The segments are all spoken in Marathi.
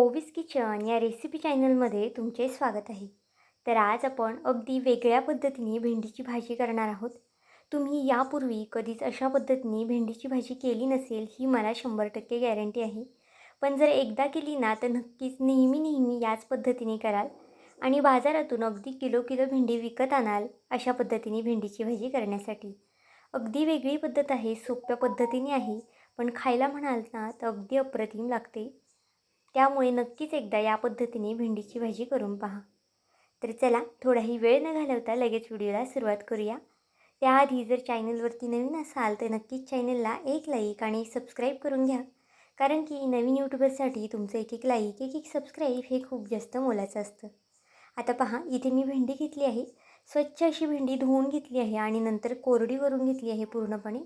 ओविस किचन या रेसिपी चॅनलमध्ये तुमचे स्वागत आहे. तर आज आपण अगदी वेगळ्या पद्धतीने भेंडीची भाजी करणार आहोत. तुम्ही यापूर्वी कधीच अशा पद्धतीने भेंडीची भाजी केली नसेल ही मला शंभर टक्के गॅरंटी आहे. पण जर एकदा केली ना तर नक्कीच नेहमी नेहमी याच पद्धतीने कराल आणि बाजारातून अगदी किलो किलो भेंडी विकत आणाल अशा पद्धतीने भेंडीची भाजी करण्यासाठी. अगदी वेगळी पद्धत आहे सोप्या पद्धतीने आहे पण खायला म्हणाल ना तर अगदी अप्रतिम लागते. त्यामुळे नक्कीच एकदा या पद्धतीने भेंडीची भाजी करून पहा. तर चला थोडाही वेळ न घालवता लगेच व्हिडिओला सुरुवात करूया. त्याआधी जर चॅनलवरती नवीन असाल तर नक्कीच चॅनलला एक लाईक आणि सबस्क्राईब करून घ्या. कारण की नवीन यूट्यूबरसाठी तुमचं एक एक लाईक एक एक सबस्क्राईब हे खूप जास्त मोलाचं असतं. आता पहा इथे मी भेंडी घेतली आहे. स्वच्छ अशी भेंडी धुवून घेतली आहे आणि नंतर कोरडी करून घेतली आहे पूर्णपणे.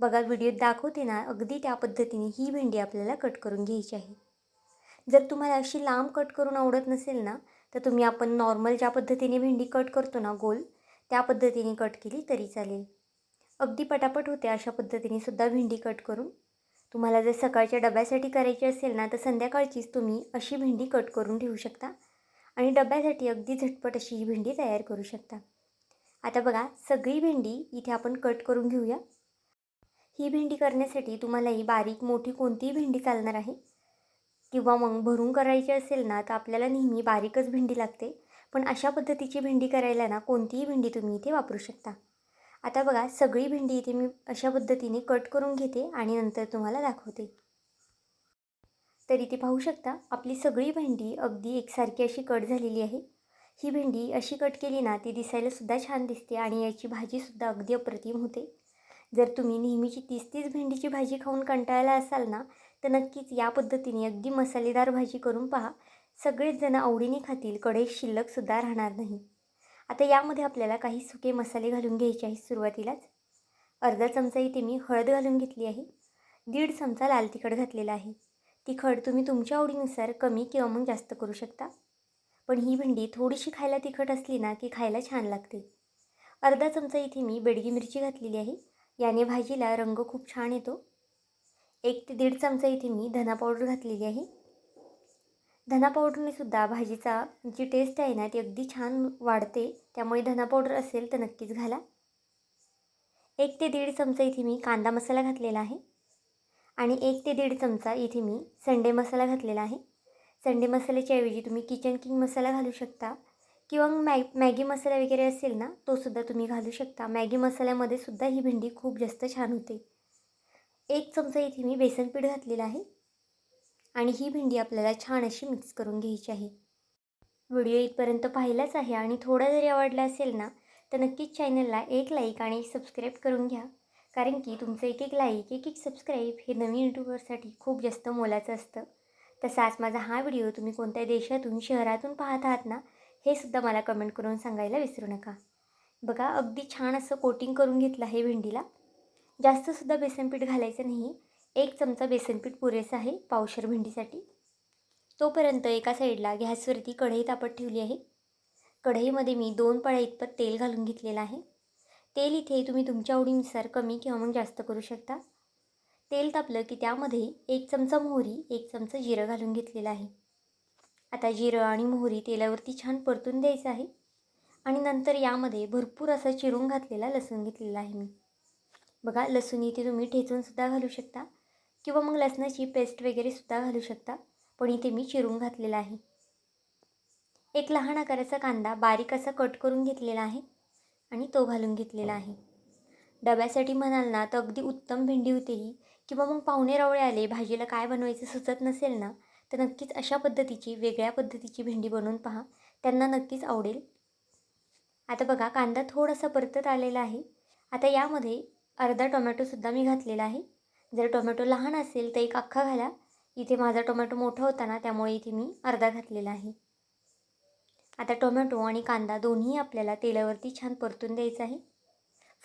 बघा व्हिडिओत दाखवते ना अगदी त्या पद्धतीने ही भेंडी आपल्याला कट करून घ्यायची आहे. जर तुम्हाला अशी लांब कट करून आवडत नसेल ना तर तुम्ही आपण नॉर्मल ज्या पद्धतीने भेंडी कट करतो ना गोल त्या पद्धतीने कट केली तरी चालेल. अगदी पटापट होते अशा पद्धतीने सुद्धा भेंडी कट करून. तुम्हाला जर सकाळच्या डब्यासाठी करायची असेल ना तर संध्याकाळचीच तुम्ही अशी भेंडी कट करून ठेवू शकता. आणि डब्यासाठी अगदी झटपट अशी ही भेंडी तयार करू शकता. आता बघा सगळी भेंडी इथे आपण कट करून घेऊया. ही भेंडी करण्यासाठी तुम्हाला ही बारीक मोठी कोणतीही भेंडी चालणार आहे. किंवा मग भरून करायची असेल ना तर आपल्याला नेहमी बारीकच भेंडी लागते. पण अशा पद्धतीची भेंडी करायला ना कोणतीही भेंडी तुम्ही इथे वापरू शकता. आता बघा सगळी भेंडी इथे मी अशा पद्धतीने कट करून घेते आणि नंतर तुम्हाला दाखवते. तर इथे पाहू शकता आपली सगळी भेंडी अगदी एकसारखी अशी कट झालेली आहे. ही भेंडी अशी कट केली ना ती दिसायलासुद्धा छान दिसते आणि याची भाजीसुद्धा अगदी अप्रतिम होते. जर तुम्ही नेहमीची तीस तीस भेंडीची भाजी खाऊन कंटाळला असाल ना तर नक्कीच या पद्धतीने अगदी मसालेदार भाजी करून पहा. सगळेच जण आवडीने खातील कढई शिल्लकसुद्धा राहणार नाही. आता यामध्ये आपल्याला काही सुके मसाले घालून घ्यायचे आहेत सुरुवातीलाच. अर्धा चमचा इथे मी हळद घालून घेतली आहे. दीड चमचा लाल तिखट घातलेला आहे. तिखट तुम्ही तुमच्या आवडीनुसार कमी किंवा मग जास्त करू शकता. पण ही भेंडी थोडीशी खायला तिखट असली ना की खायला छान लागते. अर्धा चमचा इथे मी बेडगी मिरची घातलेली आहे. याने भाजीला रंग खूप छान येतो. एक ते दीड चमचा इथे मी धना पावडर घातलेली आहे. धना पावडरने सुद्धा भाजीचा जी टेस्ट आहे ना ती अगदी छान वाढते. त्यामुळे धना पावडर असेल तर नक्कीच घाला. एक ते दीड चमचा इथे मी कांदा मसाला घातलेला आहे. आणि एक ते दीड चमचा इथे मी संडे मसाला घातलेला आहे. संडे मसाल्याच्या ऐवजी तुम्ही किचन किंग मसाला घालू शकता. किंवा मॅ मॅगी मसाला वगैरे असेल ना तोसुद्धा तुम्ही घालू शकता. मॅगी मसाल्यामध्ये सुद्धा ही भेंडी खूप जास्त छान होते. एक चमचा इथे मी बेसन पीठ घातलेलं आहे आणि ही भेंडी आपल्याला छान अशी मिक्स करून घ्यायची आहे. व्हिडिओ इथपर्यंत पाहिलाच आहे आणि थोडा जरी आवडला असेल ना तर नक्कीच चॅनलला एक लाईक आणि सबस्क्राईब करून घ्या. कारण की तुमचं एक एक लाईक एक एक सबस्क्राईब हे नवीन यूट्यूबरसाठी खूप जास्त मोलाचं असतं. तसाच माझा हा व्हिडिओ तुम्ही कोणत्या देशातून शहरातून पाहत आहात ना हे सुद्धा मला कमेंट करून सांगायला विसरू नका. बघा अगदी छान असं कोटिंग करून घेतलं आहे भेंडीला. जास्तसुद्धा बेसनपीठ घालायचं नाही. एक चमचा बेसनपीठ पुरेसं आहे पावशर भेंडीसाठी. तोपर्यंत एका साईडला गॅसवरती कढई तापत ठेवली आहे. कढईमध्ये मी दोन पळ्या इतपत तेल घालून घेतलेलं आहे. तेल इथे तुम्ही तुमच्या आवडीनुसार कमी किंवा मग जास्त करू शकता. तेल तापलं की त्यामध्ये एक चमचा मोहरी एक चमचा जिरं घालून घेतलेलं आहे. आता जिरं आणि मोहरी तेलावरती छान परतून द्यायचं आहे. आणि नंतर यामध्ये भरपूर असा चिरून घातलेला लसूण घेतलेला आहे मी. बघा लसूण इथे तुम्ही ठेचूनसुद्धा घालू शकता किंवा मग लसणाची पेस्ट वगैरे सुद्धा घालू शकता पण इथे मी चिरून घातलेला आहे. एक लहान आकाराचा कांदा बारीक असा कट करून घेतलेला आहे आणि तो घालून घेतलेला आहे. डब्यासाठी म्हणाल ना तर अगदी उत्तम भेंडी होते ही किंवा मग पाहुणे रावळे आले भाजीला काय बनवायचं सुचत नसेल ना तर नक्कीच अशा पद्धतीची वेगळ्या पद्धतीची भेंडी बनवून पहा. त्यांना नक्कीच आवडेल. आता बघा कांदा थोडासा परतत आलेला आहे. आता यामध्ये अर्धा टोमॅटोसुद्धा मी घातलेला आहे. जर टोमॅटो लहान असेल तर एक अख्खा घाला. इथे माझा टोमॅटो मोठा होता ना त्यामुळे इथे मी अर्धा घातलेला आहे. आता टोमॅटो आणि कांदा दोन्ही आपल्याला तेलावरती छान परतून द्यायचं आहे.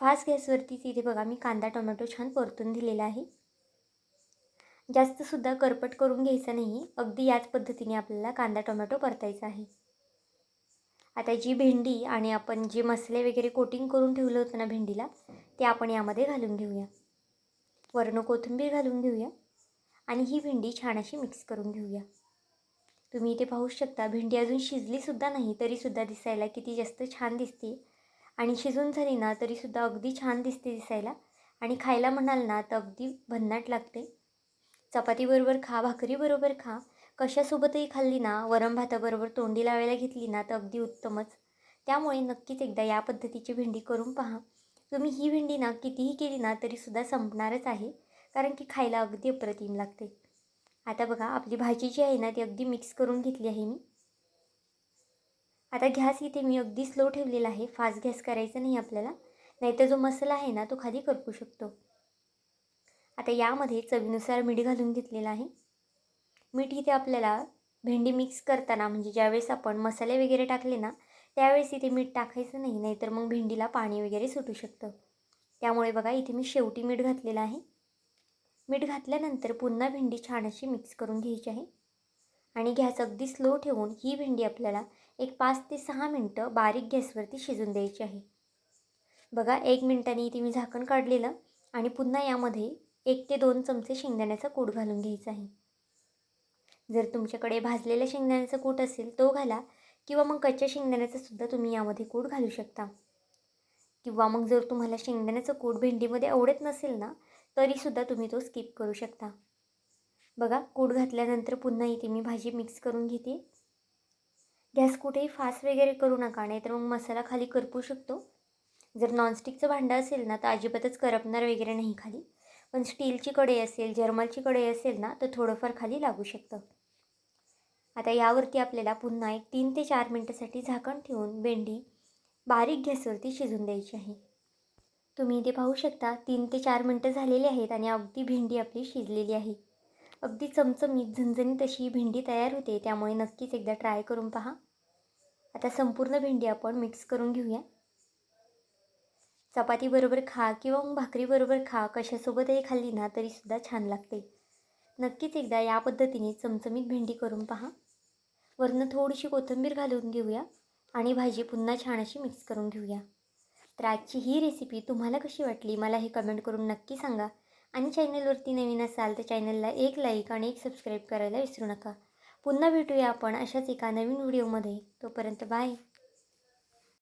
फास्ट गॅसवरतीच इथे बघा मी कांदा टोमॅटो छान परतून दिलेला आहे. जास्तसुद्धा करपट करून घ्यायचं नाही. अगदी याच पद्धतीने आपल्याला कांदा टोमॅटो परतायचा आहे. आता जी भेंडी आणि आपण जे मसाले वगैरे कोटिंग करून ठेवलं होतं ना भेंडीला ते आपण यामध्ये घालून घेऊया. वर्ण कोथिंबीर घालून घेऊया आणि ही भेंडी छान अशी मिक्स करून घेऊया. तुम्ही इथे पाहू शकता भेंडी अजून शिजलीसुद्धा नाही तरीसुद्धा दिसायला किती जास्त छान दिसते. आणि शिजून झाली ना तरीसुद्धा अगदी छान दिसते दिसायला. आणि खायला म्हणाल ना तर अगदी भन्नाट लागते. चपातीबरोबर खा भाकरीबरोबर खा. कशासोबतही खाल्ली ना वरण भाताबरोबर तोंडी लावायला घेतली ना तर अगदी उत्तमच. त्यामुळे नक्कीच एकदा या पद्धतीची भेंडी करून पहा. तुम्ही ही भेंडी ना कितीही केली ना तरीसुद्धा संपणारच आहे कारण की खायला अगदी अप्रतिम लागते. आता बघा आपली भाजी जी आहे ना ती अगदी मिक्स करून घेतली आहे मी. आता गॅस इथे मी अगदी स्लो ठेवलेला आहे. फास्ट गॅस करायचा नाही आपल्याला. नाहीतर जो मसाला आहे ना तो खाली करपू शकतो. आता यामध्ये चवीनुसार मीठ घालून घेतलेलं आहे. मीठ इथे आपल्याला भेंडी मिक्स करताना म्हणजे ज्यावेळेस आपण मसाले वगैरे टाकले ना त्यावेळेस इथे मीठ टाकायचं नाही नाहीतर मग भेंडीला पाणी वगैरे सुटू शकतं. त्यामुळे बघा इथे मी शेवटी मीठ घातलेलं आहे. मीठ घातल्यानंतर पुन्हा भेंडी छान अशी मिक्स करून घ्यायची आहे. आणि गॅस अगदी स्लो ठेवून ही भेंडी आपल्याला एक पाच ते सहा मिनटं बारीक गॅसवरती शिजून द्यायची आहे. बघा एक मिनटाने इथे मी झाकण काढलेलं आणि पुन्हा यामध्ये एक ते दोन चमचे शेंगदाण्याचा कूट घालून घ्यायचा आहे. जर तुमच्याकडे भाजलेल्या शेंगदाण्याचा कूट असेल तो घाला किंवा मग कच्च्या शेंगदाण्याचा सुद्धा तुम्ही यामध्ये कूट घालू शकता. किंवा मग जर तुम्हाला शेंगदाण्याचं कूट भेंडीमध्ये आवडत नसेल ना तरीसुद्धा तुम्ही तो स्किप करू शकता. बघा कूट घातल्यानंतर पुन्हा इथे मी भाजी मिक्स करून घेते. गॅस कुठेही फास्ट वगैरे करू नका नाही तर मग मसाला खाली करपू शकतो. जर नॉनस्टिकचं भांडं असेल ना तर अजिबातच करपणार वगैरे नाही खाली. पण स्टीलची कढई असेल जर्मलची कढई असेल ना तर थोडंफार खाली लागू शकतं. आता यावरती आपल्याला पुन्हा एक तीन ते चार मिनटासाठी झाकण ठेवून भेंडी बारीक गॅसवरती शिजून द्यायची आहे. तुम्ही इथे पाहू शकता तीन ते चार मिनटं झालेली आहेत आणि अगदी भेंडी आपली शिजलेली आहे. अगदी चमचमीत झणझणीत अशी भेंडी तयार होते त्यामुळे नक्कीच एकदा ट्राय करून पहा. आता संपूर्ण भेंडी आपण मिक्स करून घेऊया. चपातीबरोबर खा किंवा मग भाकरीबरोबर खा कशासोबतही खाल्ली ना तरीसुद्धा छान लागते. नक्कीच एकदा या पद्धतीने चमचमीत भेंडी करून पहा. वरनं थोडीशी कोथिंबीर घालून घेऊया आणि भाजी पुन्हा छान अशी मिक्स करून घेऊया. तर आजची ही रेसिपी तुम्हाला कशी वाटली मला हे कमेंट करून नक्की सांगा. आणि चॅनलवरती नवीन असाल तर चॅनलला एक लाईक आणि एक सबस्क्राईब करायला विसरू नका. पुन्हा भेटूया आपण अशाच एका नवीन व्हिडिओमध्ये तोपर्यंत बाय